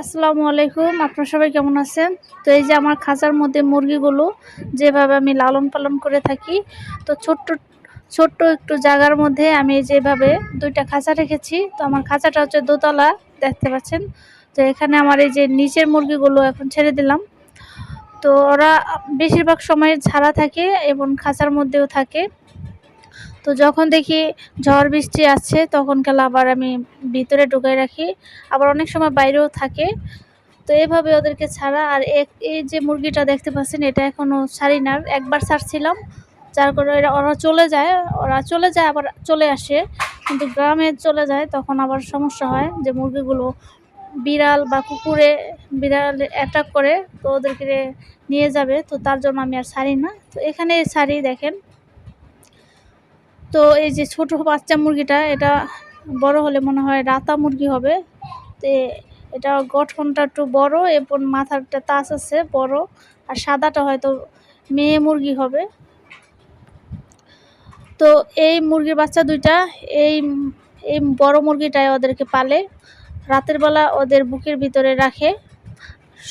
আসসালামু আলাইকুম। আপনারা সবাই কেমন আছেন? তো এই যে আমার খাঁচার মধ্যে মুরগিগুলো যেভাবে আমি লালন পালন করে থাকি, তো ছোট্ট ছোট্ট একটু জায়গার মধ্যে আমি যেভাবে দুইটা খাঁচা রেখেছি, তো আমার খাঁচাটা হচ্ছে দোতলা, দেখতে পাচ্ছেন? তো এখানে আমার এই যে নিচের মুরগিগুলো এখন ছেড়ে দিলাম। তো ওরা বেশিরভাগ সময় ছাড়া থাকে এবং খাঁচার মধ্যেও থাকে। তো যখন দেখি ঝড় বৃষ্টি আসছে, তখন কাল আবার আমি ভিতরে ঢুকাই রাখি। আবার অনেক সময় বাইরেও থাকে। তো এভাবে ওদেরকে ছাড়া আর এই যে মুরগিটা দেখতে পাচ্ছেন, এটা এখনও ছাড়ি না। একবার ছাড়ছিলাম, যার করে এরা ওরা চলে যায়, ওরা চলে যায়, আবার চলে আসে। কিন্তু গ্রামে চলে যায়, তখন আবার সমস্যা হয় যে মুরগিগুলো বিড়াল বা কুকুরে বিড়াল অ্যাটাক করে, তো ওদেরকে নিয়ে যাবে। তো তার জন্য আমি আর ছাড়ি না। তো এখানে ছাড়ি, দেখেন। তো এই যে ছোট বাচ্চা মুরগিটা, এটা বড় হলে মনে হয় রাতা মুরগি হবে। তো এটা গঠনটা একটু বড় এবং মাথারটা তাস আছে, বড়, আর সাদাটা হয়তো মেয়ে মুরগি হবে। তো এই মুরগির বাচ্চা দুইটা, এই এই বড় মুরগিটাই ওদেরকে পালে, রাতের বেলা ওদের বুকের ভিতরে রাখে,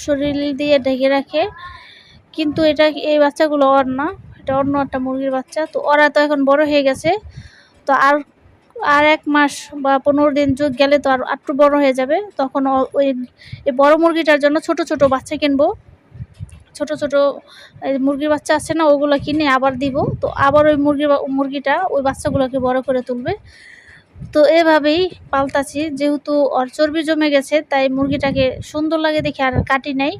শরীর দিয়ে ঢেকে রাখে। কিন্তু এটা, এই বাচ্চাগুলো ওর না। এটা অন্য একটা মুরগির বাচ্চা, তো ওরা তো এখন বড় হয়ে গেছে। তো আর আর এক মাস বা পনেরো দিন যুগ গেলে তো আর একটু বড় হয়ে যাবে। তখন ওই, এই বড় মুরগিটার জন্য ছোট ছোট বাচ্চা কিনবো। ছোট ছোট মুরগির বাচ্চা আছে না, ওগুলো কিনে আবার দিব। তো আবার ওই মুরগি মুরগিটা ওই বাচ্চাগুলোকে বড় করে তুলবে। তো এভাবেই পাল্টাছি যেহেতু ওর চর্বি জমে গেছে, তাই মুরগিটাকে সুন্দর লাগে দেখে আর কাটি নাই।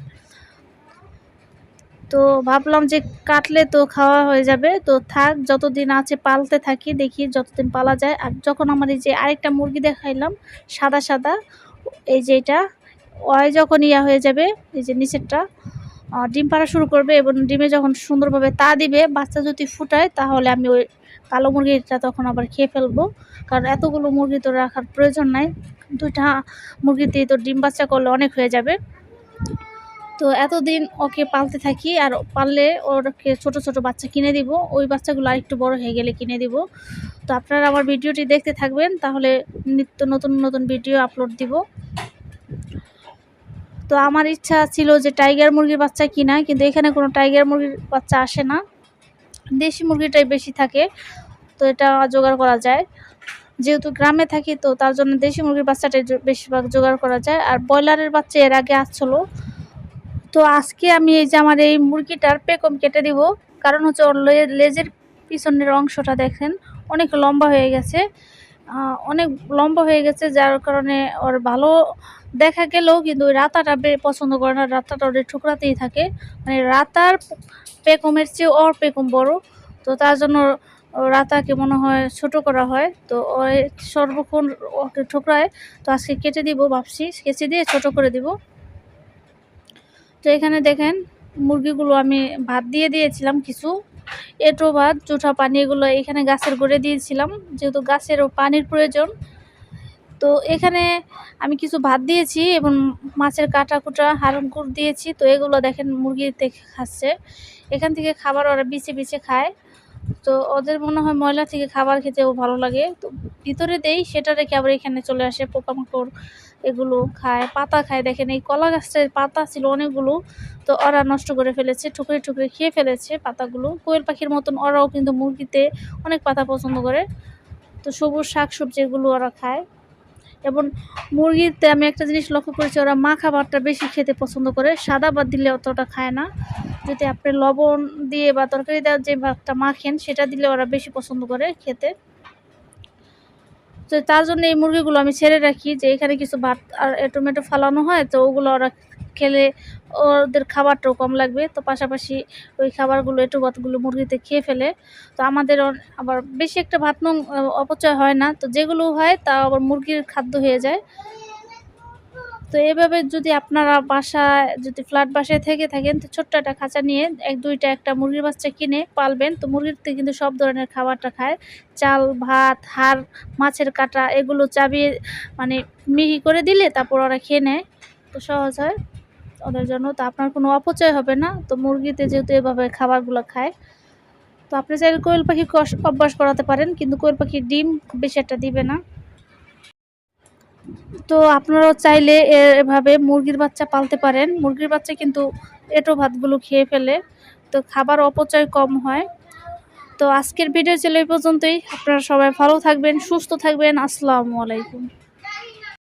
তো ভাবলাম যে কাটলে তো খাওয়া হয়ে যাবে। তো থাক, যতদিন আছে পালতে থাকি, দেখি যতদিন পালা যায়। আর যখন আমার এই যে আরেকটা মুরগি দেখাইলাম, সাদা সাদা, এই যে এটা, ওই যখন ইয়া হয়ে যাবে, এই যে নিচেরটা ডিম পাড়া শুরু করবে এবং ডিমে যখন সুন্দরভাবে তা দিবে, বাচ্চা যদি ফুটায়, তাহলে আমি ওই কালো মুরগিটা তখন আবার খেয়ে ফেলব। কারণ এতগুলো মুরগি তো রাখার প্রয়োজন নাই। দুইটা মুরগিতেই তো ডিম বাচ্চা করলে অনেক হয়ে যাবে। তো এতদিন ওকে পালতে থাকি, আর পাললে ওরকে ছোট ছোট বাচ্চা কিনে দিব। ওই বাচ্চাগুলো আরেকটু বড় হয়ে গেলে কিনে দিব। তো আপনারা আমার ভিডিওটি দেখতে থাকবেন, তাহলে নিত্য নতুন নতুন ভিডিও আপলোড দিব। তো আমার ইচ্ছা ছিল যে টাইগার মুরগির বাচ্চা কিনা, কিন্তু এখানে কোনো টাইগার মুরগির বাচ্চা আসে না। দেশি মুরগিটাই বেশি থাকে, তো এটা জোগাড় করা যায়। যেহেতু গ্রামে থাকি, তো তার জন্য দেশি মুরগির বাচ্চাটাই বেশিরভাগ জোগাড় করা যায়। আর ব্রয়লারের বাচ্চা এর আগে আসছিল তো আজকে আমি এই যে আমার এই মুরগিটার পেকম কেটে দিব। কারণ হচ্ছে ওর লেজের পিছনের অংশটা দেখেন, অনেক লম্বা হয়ে গেছে। অনেক লম্বা হয়ে গেছে, যার কারণে ওর ভালো দেখা গেলেও কিন্তু ওই রাতাটা পছন্দ করে না। রাতাটা ওদের ঠুকরাতেই থাকে। মানে রাতার পেকমের চেয়ে ওর পেকম বড়। তো তার জন্য রাতাকে মনে হয় ছোট করা হয়। তো ওই সর্বক্ষণ ঠোকরায়। তো আজকে কেটে দিব ভাবছি। কেচে দিয়ে ছোট করে দিব। তো এখানে দেখেন, মুরগিগুলো আমি ভাত দিয়ে দিয়েছিলাম কিছু, এটো ভাত চুঠা পানি, এগুলো এখানে গাছের গড়ে দিয়েছিলাম, যেহেতু গাছেরও পানির প্রয়োজন। তো এখানে আমি কিছু ভাত দিয়েছি এবং মাছের কাটা কুটা হারুনকুর দিয়েছি, তো এগুলো দেখেন মুরগি মুরগিতে খাচ্ছে। এখান থেকে খাবার ওরা বিছে বিছে খায়। তো ওদের মনে হয় ময়লা থেকে খাবার খেতেও ভালো লাগে। তো ভিতরে দেই, সেটা রেখে আবার এখানে চলে আসে পোকামাকড়। এগুলো খায়, পাতা খায়। দেখেন এই কলা গাছের পাতা ছিল অনেকগুলো, তো ওরা নষ্ট করে ফেলেছে ঠুকরে ঠুকরে খেয়ে ফেলেছে পাতাগুলো। কোয়েল পাখির মতন ওরাও কিন্তু মুরগিতে অনেক পাতা পছন্দ করে। তো সবুজ শাক সবজি এগুলো ওরা খায়। এবং মুরগিতে আমি একটা জিনিস লক্ষ্য করেছি, ওরা মা খাবারটা বেশি খেতে পছন্দ করে। সাদা ভাত দিলে অতটা খায় না। যদি আপনি লবণ দিয়ে বা তরকারি দেওয়ার যে ভাতটা মাখেন, সেটা দিলে ওরা বেশি পছন্দ করে খেতে। তো তার জন্য এই মুরগিগুলো আমি ছেড়ে রাখি যে এখানে কিছু ভাত আর টমেটো ফালানো হয়, তো ওগুলো ওরা খেলে ওদের খাবারটাও কম লাগবে। তো পাশাপাশি ওই খাবারগুলো একটু ভাতগুলো মুরগিতে খেয়ে ফেলে। তো আমাদের আবার বেশি একটা ভাত অপচয় হয় না। তো যেগুলো হয় তা আবার মুরগির খাদ্য হয়ে যায়। তো এভাবে যদি আপনারা বাসায়, যদি ফ্ল্যাট বাসায় থেকে থাকেন, তো ছোট্ট একটা খাঁচা নিয়ে এক, দুইটা একটা মুরগির বাচ্চা কিনে পালবেন। তো মুরগিতে কিন্তু সব ধরনের খাবারটা খায়। চাল, ভাত, হাড়, মাছের কাটা এগুলো চাবিয়ে মানে মিহি করে দিলে তারপর ওরা খেয়ে নেয়। তো সহজ হয় ওদের জন্য। তো আপনার কোনো অপচয় হবে না। তো মুরগিতে যেহেতু এভাবে খাবারগুলো খায়, তো আপনি চাইলে কোয়েল পাখি অভ্যাস করাতে পারেন। কিন্তু কোয়েল পাখির ডিম বেশি একটা দিবে না। তো আপনারাও চাইলে এভাবে মুরগির বাচ্চা পালতে পারেন। মুরগির বাচ্চা কিন্তু এটো ভাতগুলো খেয়ে ফেলে, তো খাবার অপচয় কম হয়। তো আজকের ভিডিও ছিল এই পর্যন্তই। আপনারা সবাই ভালো থাকবেন, সুস্থ থাকবেন। আসসালামু আলাইকুম।